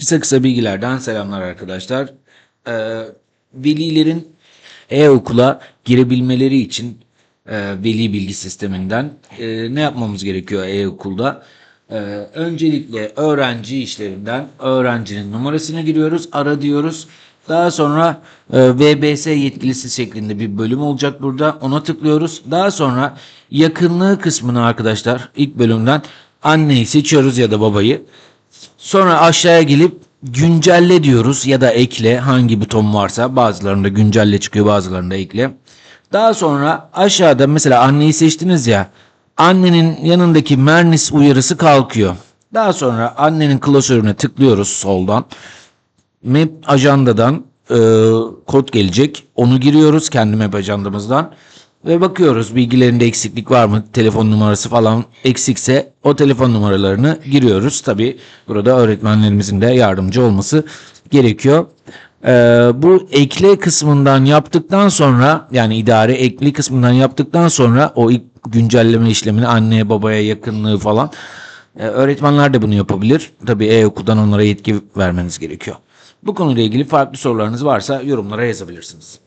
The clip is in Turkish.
Kısa kısa bilgilerden selamlar arkadaşlar. Ee, velilerin e-okula girebilmeleri için e, veli bilgi sisteminden e, ne yapmamız gerekiyor e-okulda? Ee, öncelikle öğrenci işlerinden öğrencinin numarasını giriyoruz, ara diyoruz. Daha sonra e, VBS yetkilisi şeklinde bir bölüm olacak burada. Ona tıklıyoruz. Daha sonra yakınlığı kısmını arkadaşlar ilk bölümden anneyi seçiyoruz ya da babayı. Sonra aşağıya gelip güncelle diyoruz ya da ekle hangi buton varsa bazılarında güncelle çıkıyor bazılarında ekle. Daha sonra aşağıda mesela anneyi seçtiniz ya annenin yanındaki Mernis uyarısı kalkıyor. Daha sonra annenin klasörüne tıklıyoruz soldan. Map ajandadan e, kod gelecek. Onu giriyoruz kendi map ajandamızdan. Ve bakıyoruz bilgilerinde eksiklik var mı? Telefon numarası falan eksikse o telefon numaralarını giriyoruz. Tabi burada öğretmenlerimizin de yardımcı olması gerekiyor. E, bu ekle kısmından yaptıktan sonra yani idare ekli kısmından yaptıktan sonra o ilk güncelleme işlemini anneye babaya yakınlığı falan e, öğretmenler de bunu yapabilir. Tabii e-okuldan onlara yetki vermeniz gerekiyor. Bu konuyla ilgili farklı sorularınız varsa yorumlara yazabilirsiniz.